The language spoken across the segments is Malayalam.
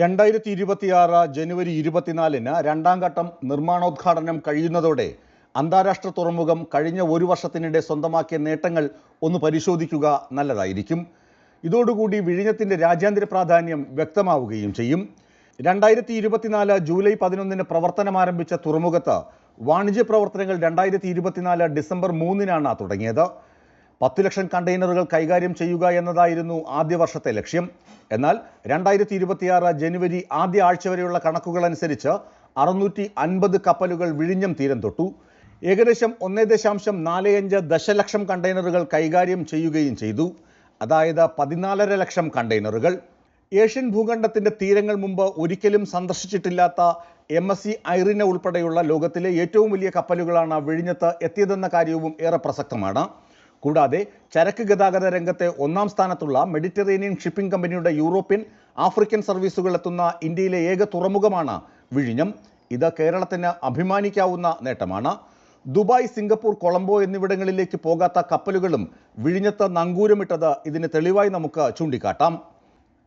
രണ്ടായിരത്തി ഇരുപത്തിയാറ് ജനുവരി ഇരുപത്തിനാലിന് രണ്ടാം ഘട്ടം നിർമ്മാണോദ്ഘാടനം കഴിയുന്നതോടെ അന്താരാഷ്ട്ര തുറമുഖം കഴിഞ്ഞ ഒരു വർഷത്തിനിടെ സ്വന്തമാക്കിയ നേട്ടങ്ങൾ ഒന്ന് പരിശോധിക്കുക നല്ലതായിരിക്കും. ഇതോടുകൂടി വിഴിഞ്ഞത്തിന്റെ രാജ്യാന്തര പ്രാധാന്യം വ്യക്തമാവുകയും ചെയ്യും. രണ്ടായിരത്തി ഇരുപത്തിനാല് ജൂലൈ പതിനൊന്നിന് പ്രവർത്തനം ആരംഭിച്ച തുറമുഖത്ത് വാണിജ്യ പ്രവർത്തനങ്ങൾ രണ്ടായിരത്തി ഇരുപത്തിനാല് ഡിസംബർ മൂന്നിനാണ് തുടങ്ങിയത്. പത്ത് ലക്ഷം കണ്ടെയ്നറുകൾ കൈകാര്യം ചെയ്യുക എന്നതായിരുന്നു ആദ്യ വർഷത്തെ ലക്ഷ്യം. എന്നാൽ രണ്ടായിരത്തി ഇരുപത്തിയാറ് ജനുവരി ആദ്യ ആഴ്ച വരെയുള്ള കണക്കുകൾ അനുസരിച്ച് അറുന്നൂറ്റി അൻപത് കപ്പലുകൾ വിഴിഞ്ഞം തീരം തൊട്ടു. ഏകദേശം ഒന്നേ ദശാംശം നാല് അഞ്ച് ദശലക്ഷം കണ്ടെയ്നറുകൾ കൈകാര്യം ചെയ്യുകയും ചെയ്തു. അതായത് പതിനാലര ലക്ഷം കണ്ടെയ്നറുകൾ. ഏഷ്യൻ ഭൂഖണ്ഡത്തിന്റെ തീരങ്ങൾ മുമ്പ് ഒരിക്കലും സന്ദർശിച്ചിട്ടില്ലാത്ത എം എസ് സി ഐറിന ഉൾപ്പെടെയുള്ള ലോകത്തിലെ ഏറ്റവും വലിയ കപ്പലുകളാണ് വിഴിഞ്ഞത്ത് എത്തിയതെന്ന കാര്യവും ഏറെ പ്രസക്തമാണ്. കൂടാതെ ചരക്ക് ഗതാഗത രംഗത്തെ ഒന്നാം സ്ഥാനത്തുള്ള മെഡിറ്ററേനിയൻ ഷിപ്പിംഗ് കമ്പനിയുടെ യൂറോപ്യൻ ആഫ്രിക്കൻ സർവീസുകൾ എത്തുന്ന ഇന്ത്യയിലെ ഏക തുറമുഖമാണ് വിഴിഞ്ഞം. ഇത് കേരളത്തിന് അഭിമാനിക്കാവുന്ന നേട്ടമാണ്. ദുബായ് സിംഗപ്പൂർ കൊളംബോ എന്നിവിടങ്ങളിലേക്ക് പോകാത്ത കപ്പലുകളും വിഴിഞ്ഞത്ത് നങ്കൂരമിട്ടത് ഇതിന് തെളിവായി നമുക്ക് ചൂണ്ടിക്കാട്ടാം.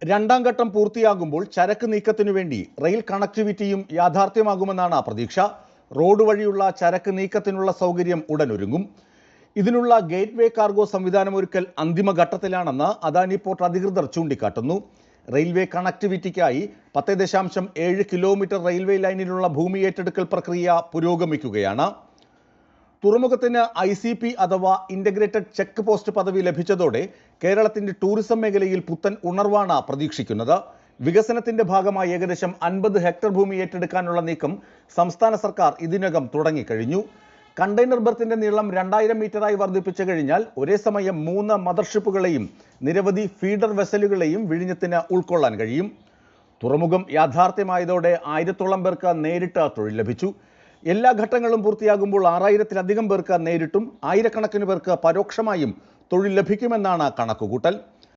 രണ്ടാം ഘട്ടം പൂർത്തിയാകുമ്പോൾ ചരക്ക് നീക്കത്തിനു വേണ്ടി റെയിൽ കണക്ടിവിറ്റിയും യാഥാർത്ഥ്യമാകുമെന്നാണ് പ്രതീക്ഷ. റോഡ് വഴിയുള്ള ചരക്ക് നീക്കത്തിനുള്ള സൗകര്യം ഉടനൊരുങ്ങും. ഇതിനുള്ള ഗേറ്റ് വേ കാർഗോ സംവിധാനമൊരുക്കൽ അന്തിമഘട്ടത്തിലാണെന്ന് അദാനി പോർട്ട് അധികൃതർ ചൂണ്ടിക്കാട്ടുന്നു. റെയിൽവേ കണക്ടിവിറ്റിക്കായി പത്ത് ദശാംശം ഏഴ് കിലോമീറ്റർ റെയിൽവേ ലൈനിലുള്ള ഭൂമി ഏറ്റെടുക്കൽ പ്രക്രിയ പുരോഗമിക്കുകയാണ്. തുറമുഖത്തിന് ഐ സി പി അഥവാ ഇന്റഗ്രേറ്റഡ് ചെക്ക് പോസ്റ്റ് പദവി ലഭിച്ചതോടെ കേരളത്തിന്റെ ടൂറിസം മേഖലയിൽ പുത്തൻ ഉണർവാണ് പ്രതീക്ഷിക്കുന്നത്. വികസനത്തിന്റെ ഭാഗമായി ഏകദേശം അൻപത് ഹെക്ടർ ഭൂമി ഏറ്റെടുക്കാനുള്ള നീക്കം സംസ്ഥാന സർക്കാർ ഇതിനകം തുടങ്ങിക്കഴിഞ്ഞു. കണ്ടെയ്നർ ബർത്തിന്റെ നീളം രണ്ടായിരം മീറ്ററായി വർദ്ധിപ്പിച്ചു കഴിഞ്ഞാൽ ഒരേ സമയം മൂന്ന് മദർഷിപ്പുകളെയും നിരവധി ഫീഡർ വെസലുകളെയും വിഴിഞ്ഞത്തിന് ഉൾക്കൊള്ളാൻ കഴിയും. തുറമുഖം യാഥാർത്ഥ്യമായതോടെ ആയിരത്തോളം പേർക്ക് നേരിട്ട് തൊഴിൽ ലഭിച്ചു. എല്ലാ ഘട്ടങ്ങളും പൂർത്തിയാകുമ്പോൾ ആറായിരത്തിലധികം പേർക്ക് നേരിട്ടും ആയിരക്കണക്കിന് പേർക്ക് പരോക്ഷമായും തൊഴിൽ ലഭിക്കുമെന്നാണ് കണക്കുകൂട്ടൽ.